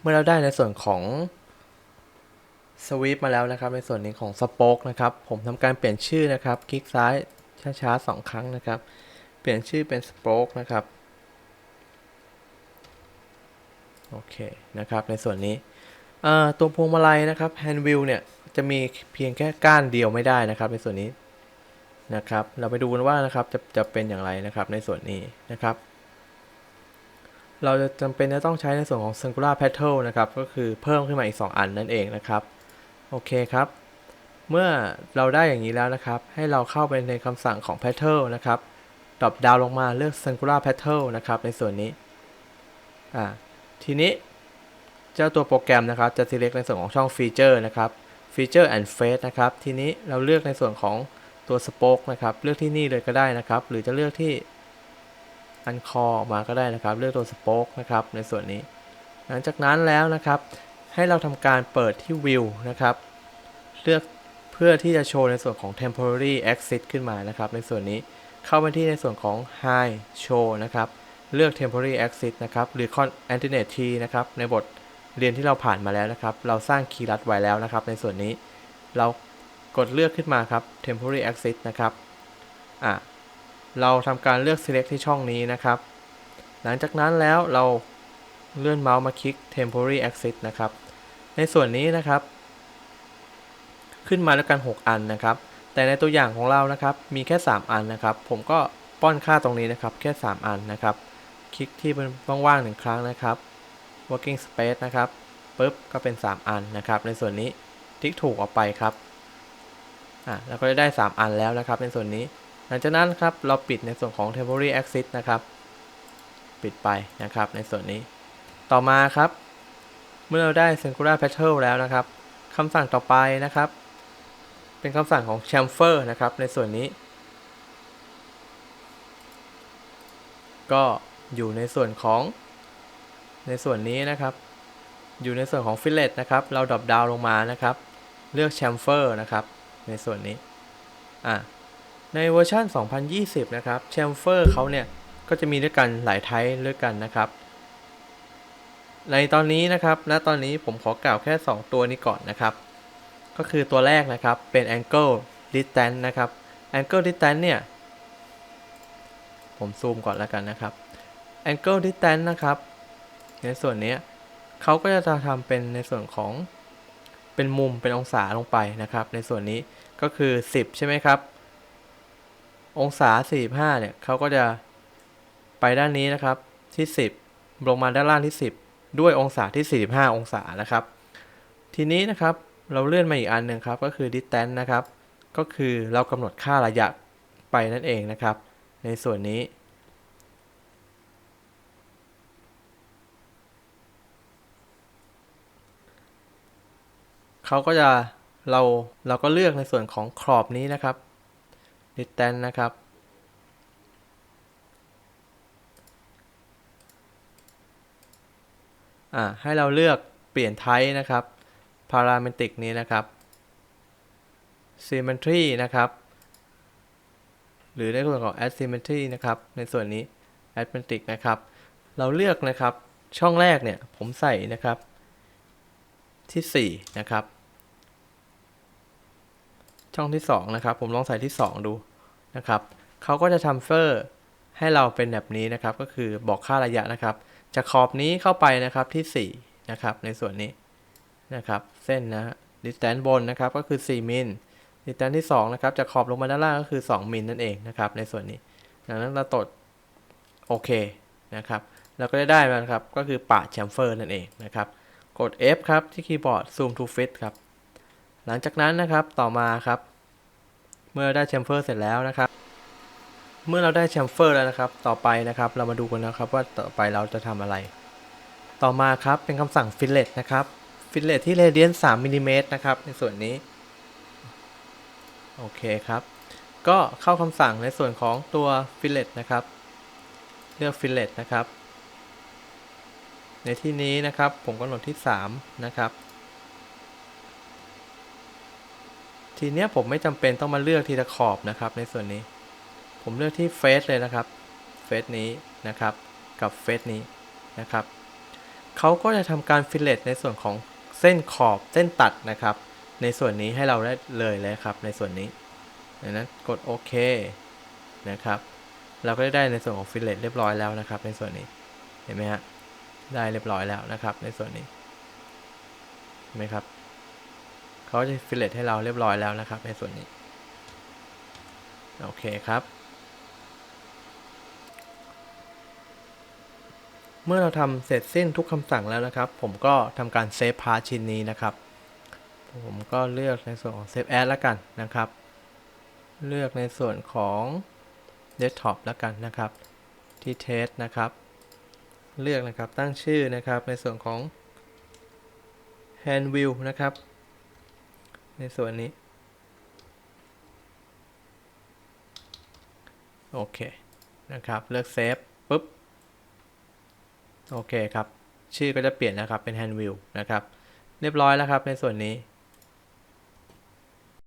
เมื่อเราได้ในส่วนของสวีปมาแล้วนะครับ ในส่วนนี้ของสป็อกนะครับ ผมทำการเปลี่ยนชื่อนะครับ คลิกซ้ายช้าๆสองครั้งนะครับ เปลี่ยนชื่อเป็นสป็อกนะครับโอเคนะครับ ในส่วนนี้ตัวพวงมาลัยนะครับ hand wheel เนี่ยจะมีเพียงแค่ก้านเดียวไม่ได้นะครับ ในส่วนนี้นะครับ เราไปดูกันว่านะครับจะจะเป็นอย่างไรนะครับในส่วนนี้นะครับ เราจะจำเป็นจะต้องใช้ในส่วนของ Singular Petal นะครับ ก็คือเพิ่มขึ้นมาอีก 2 อันนั่นเองนะครับ โอเคครับ เมื่อเราได้อย่างนี้แล้วนะครับ ให้เราเข้าไปในคำสั่งของ Petal นะครับดรอปดาวลงมาเลือก Singular Petal นะครับในส่วนนี้ อ่า ทีนี้ เจ้าตัวโปรแกรมนะครับ จะ select ในส่วนของช่อง Feature นะครับ Feature and Face นะครับ ทีนี้เราเลือกในส่วนของตัว Spoke นะครับ เลือกที่นี่เลยก็ได้นะครับ หรือจะเลือกที่ อันคอออกมาก็ได้นะครับ เลือกตัว Spoke นะครับในส่วนนี้ หลังจากนั้นแล้วนะครับให้เราทำการเปิดที่ View นะครับ เลือกเพื่อที่จะโชว์ในส่วนของ Temporary Exit ขึ้นมานะครับ ในส่วนนี้เข้าไปที่ในส่วนของ High Show นะครับ เลือก Temporary Exit นะครับหรือ con alternate t นะครับ ในบทเรียนที่เราผ่านมาแล้วนะครับ เราสร้างคีย์ลัดไว้แล้วนะครับ ในส่วนนี้เรากดเลือกขึ้นมาครับ Temporary Exit นะครับอะ เราทำการเลือก select ที่ช่องนี้นะครับ หลังจากนั้นแล้วเราเลื่อนเมาส์มาคลิก temporary exit นะครับ ในส่วนนี้นะครับ ขึ้นมาแล้วกัน 6 อันนะครับ แต่ในตัวอย่างของเรานะครับ มีแค่ 3 อันนะครับ ผมก็ป้อนค่าตรงนี้นะครับ แค่ 3 อันนะครับ คลิกที่เป็นว่างๆหนึ่งครั้งนะครับ working space นะครับปุ๊บก็เป็น 3 อันนะครับ ในส่วนนี้ทิกถูกออกไปครับอะเราก็จะได้ 3 อันแล้วนะครับ ในส่วนนี้ หลังจากนั้นครับเราปิดในส่วนของ temporary exit นะครับ ปิดไปนะครับในส่วนนี้ ต่อมาครับ เมื่อเราได้ singular petal แล้วนะครับคำสั่งต่อไปนะครับ เป็นคำสั่งของ chamfer นะครับในส่วนนี้ ก็อยู่ในส่วนของในส่วนนี้นะครับ อยู่ในส่วนของ fillet นะครับ เราดรอปดาวลงมานะครับ เลือก chamfer นะครับ ในส่วนนี้ อะ ในเวอร์ชัน2020 นะครับแชมเฟอร์เขาเนี่ย ก็จะมีด้วยกันหลายไทป์ด้วยกันนะครับ ในตอนนี้นะครับ ณ ตอนนี้ผมขอกล่าวแค่ 2 ตัวนี้ก่อนนะครับ ก็คือตัวแรกนะครับ เป็น angle distance นะครับ angle distance เนี่ย ผมซูมก่อนแล้วกันนะครับ angle distance นะครับ ในส่วนนี้เขาก็จะทำเป็นในส่วนของเป็นมุมเป็นองศาลงไปนะครับ ในส่วนนี้ก็คือ 10 ใช่ไหมครับ องศา 45 เนี่ยเขาก็จะไปด้านนี้นะครับที่ 10 ลงมาด้านล่างที่ 10 ด้วยองศาที่ 45 องศานะครับ ทีนี้นะครับเราเลื่อนมาอีกอันหนึ่งครับก็คือ distance นะครับ ก็คือเรากำหนดค่าระยะไปนั่นเองนะครับ ในส่วนนี้ เขาก็จะเราเราก็เลือกในส่วนของขอบนี้นะครับ distance นะครับอ่าให้เราเลือกเปลี่ยน type นะครับ parametric นี้นะครับ symmetry นะครับ หรือในส่วนของ asymmetry นะครับ ในส่วนนี้ asymmetric นะครับ เราเลือกนะครับ ช่องแรกเนี่ย ผมใส่นะครับ ที่ 4 นะครับ ช่องที่ 2 นะครับ ผมลองใส่ที่ 2 ดู นะครับเขาก็จะทำเฟอร์ให้เราเป็นแบบนี้นะครับ ก็คือบอกค่าระยะนะครับ จากขอบนี้เข้าไปนะครับที่4นะครับในส่วนนี้นะครับ เส้นนะดิสแตนบนนะครับก็คือ 4 มิลดิสแตนที่2นะครับจากขอบลงมาด้านล่างก็คือ 2 มิลนั่นเองนะครับในส่วนนี้ดังนั้นเราตดโอเคนะครับเราก็ได้ได้มาครับก็คือปะแชมเฟอร์นั่นเองนะครับ กด F ครับที่คีย์บอร์ด Zoom to Fit ครับ หลังจากนั้นนะครับต่อมาครับ เมื่อได้แชมเฟอร์เสร็จแล้วนะครับ เมื่อเราได้แชมเฟอร์แล้วนะครับ ต่อไปนะครับ เรามาดูกันนะครับว่าต่อไปเราจะทำอะไร ต่อมาครับเป็นคำสั่ง fillet นะครับ fillet ที่ radius 3มิลลิเมตรนะครับ ในส่วนนี้ โอเคครับ ก็เข้าคำสั่งในส่วนของตัว fillet นะครับ เลือก fillet นะครับ ในที่นี้นะครับ ผมกำหนดที่ 3 นะครับ ทีเนี้ยผมไม่จำเป็นต้องมาเลือกทีละขอบนะครับ ในส่วนนี้ ผมเลือกที่เฟสเลยนะครับเฟสนี้นะครับ กับเฟสนี้นะครับเขาก็จะทำการฟิลเลตในส่วนของเส้นขอบเส้นตัดนะครับ ในส่วนนี้ให้เราได้เลยเลยครับ ในส่วนนี้ดังนั้นกดโอเคนะครับเราก็ได้ในส่วนของฟิลเลตเรียบร้อยแล้วนะครับ ในส่วนนี้เห็นไหมฮะได้เรียบร้อยแล้วนะครับ ในส่วนนี้เห็นไหมครับ เขาจะฟิลเลตให้เราเรียบร้อยแล้วนะครับ ในส่วนนี้ โอเคครับ เมื่อเราทำเสร็จสิ้นทุกคำสั่งแล้วนะครับ ผมก็ทำการเซฟพาร์ทชิ้นนี้นะครับ ผมก็เลือกในส่วนของเซฟแอดแล้วกันนะครับ เลือกในส่วนของ Desktop แล้วกันนะครับ ที่ Test นะครับ เลือกนะครับตั้งชื่อนะครับในส่วนของ Hand View นะครับ ในส่วนนี้ โอเค นะครับ เลือกเซฟปุ๊บ โอเคครับ ชื่อก็จะเปลี่ยนนะครับ เป็น hand view นะครับ เรียบร้อยแล้วครับในส่วนนี้